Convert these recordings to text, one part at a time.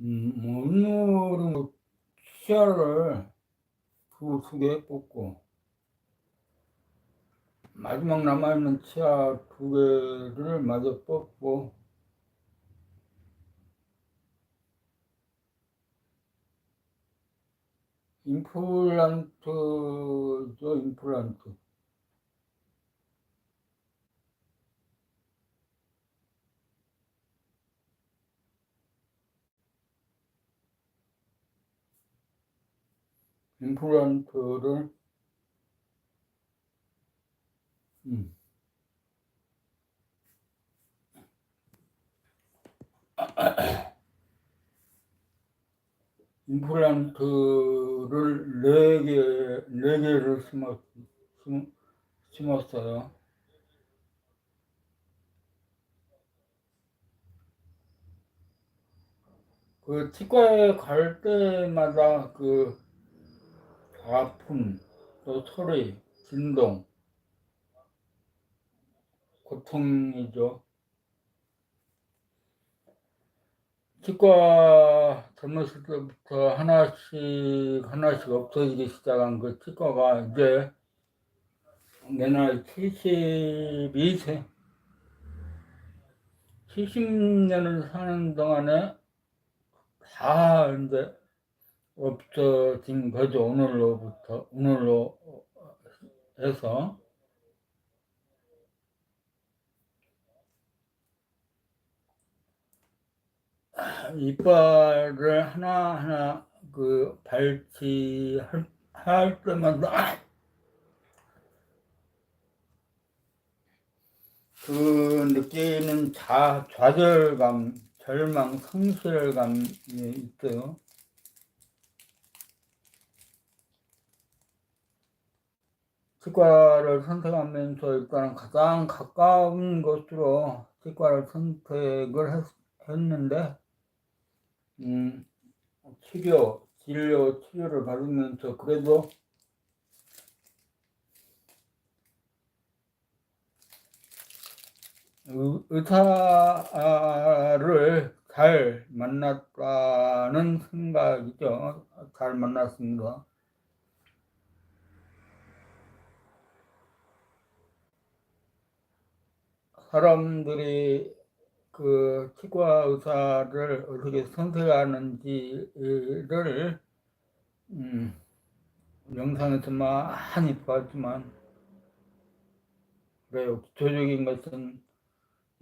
음, 오늘은 뭐 치아를 두, 두 개 뽑고, 마지막 남아있는 치아 두 개를 마저 뽑고, 임플란트죠, 임플란트. 임플란트를 음. 임플란트를 네 개, 네 개를 심었, 심, 심었어요. 그 치과에 갈 때마다 그 아픔, 또 소리, 진동, 고통이죠. 치과 젊었을 때부터 하나씩 하나씩 없어지기 시작한 그 치과가 이제 내 나이 72세 70년을 사는 동안에 다 이제 없어진 거죠. 오늘로부터 오늘로 해서 이빨을 하나하나 그 발치할 할 때마다 그 느끼는 자, 좌절감, 절망, 상실감이 있어요. 치과를 선택하면서 일단 가장 가까운 곳으로 치과를 선택을 했, 했는데 음, 치료, 진료, 치료를 받으면서 그래도 의- 의사를 잘 만났다는 생각이죠. 잘 만났습니다. 사람들이 그 치과 의사를 어떻게 선택하는지를 음, 영상에서 많이 봤지만 그래요. 기초적인 것은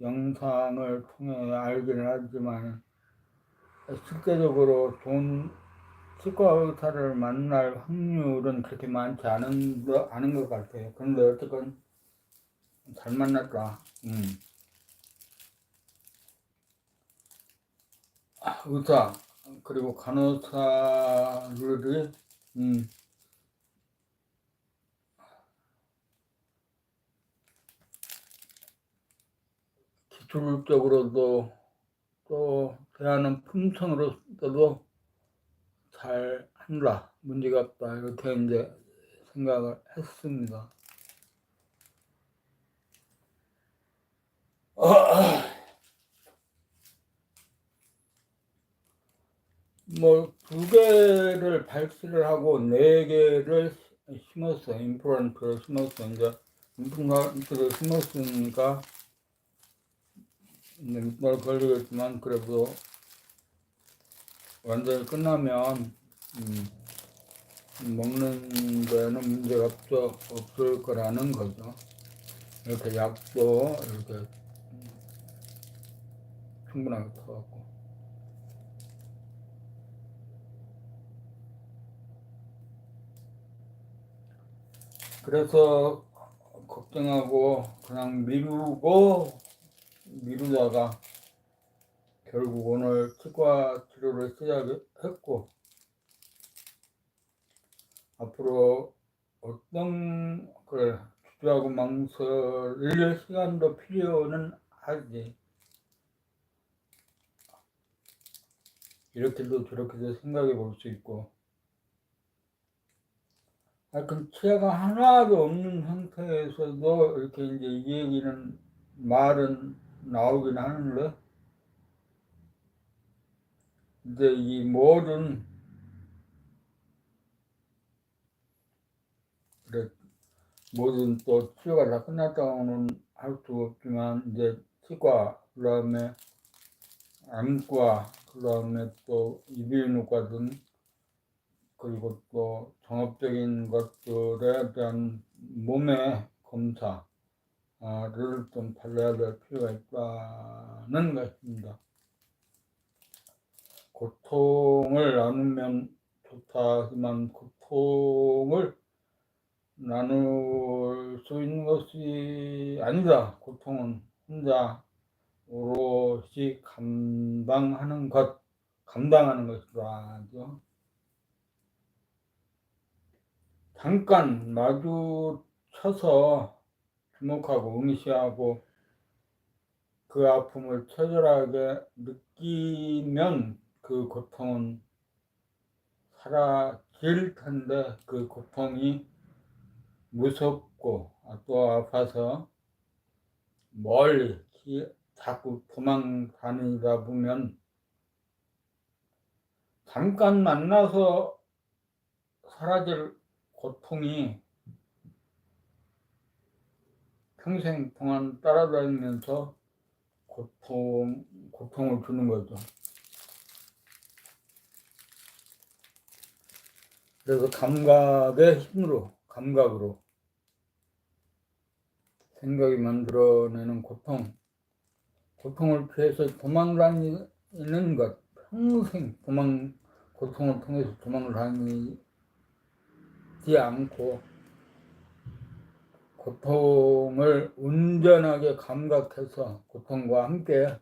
영상을 통해 알기는 하지만 실제적으로 좋은 치과 의사를 만날 확률은 그렇게 많지 않은 거, 않은 것 같아요. 그런데 어쨌건 잘 만났다. 음. 아, 의사 그리고 간호사들이 음, 기술적으로도 또 대하는 품성으로서도 잘 한다. 문제가 없다. 이렇게 이제 생각을 했습니다. 뭐두 개를 발치를 하고 네 개를 심었어. 임플란트를 심었어. 이제 임플란트를 심었으니까 몇달 걸리겠지만 그래도 완전히 끝나면 음, 먹는 데는 문제가 없어, 없을 거라는 거죠. 이렇게 약도 이렇게 음, 충분하게 터갖고. 그래서 걱정하고 그냥 미루고 미루다가 결국 오늘 치과 치료를 시작했고 앞으로 어떤 그래 주저하고 망설일 시간도 필요는 하지 이렇게도 저렇게도 생각해 볼 수 있고. 하여튼 치아가 하나도 없는 상태에서도 이렇게 이제 이 얘기는 말은 나오긴 하는데. 이제 이 모든 그래 모든 또 치료가 다 끝났다고는 할 수 없지만 이제 치과 그다음에 암과 그다음에 또 이비인후과 등 그리고 또 종합적인 것들에 대한 몸의 검사를 좀 받아야 될 필요가 있다는 것입니다. 고통을 나누면 좋다 하지만 고통을 나눌 수 있는 것이 아니다. 고통은 혼자 오롯이 감당하는 것, 감당하는 것이라죠. 잠깐 마주쳐서 주목하고 응시하고 그 아픔을 처절하게 느끼면 그 고통은 사라질 텐데 그 고통이 무섭고 또 아파서 멀리 기- 자꾸 도망 다니다 보면 잠깐 만나서 사라질 고통이 평생 동안 따라다니면서 고통, 고통을 주는 거죠. 그래서 감각의 힘으로, 감각으로 생각이 만들어내는 고통, 고통을 피해서 도망 다니는 것, 평생 도망, 고통을 통해서 도망 다니지 않고 고통을 온전하게 감각해서 고통과 함께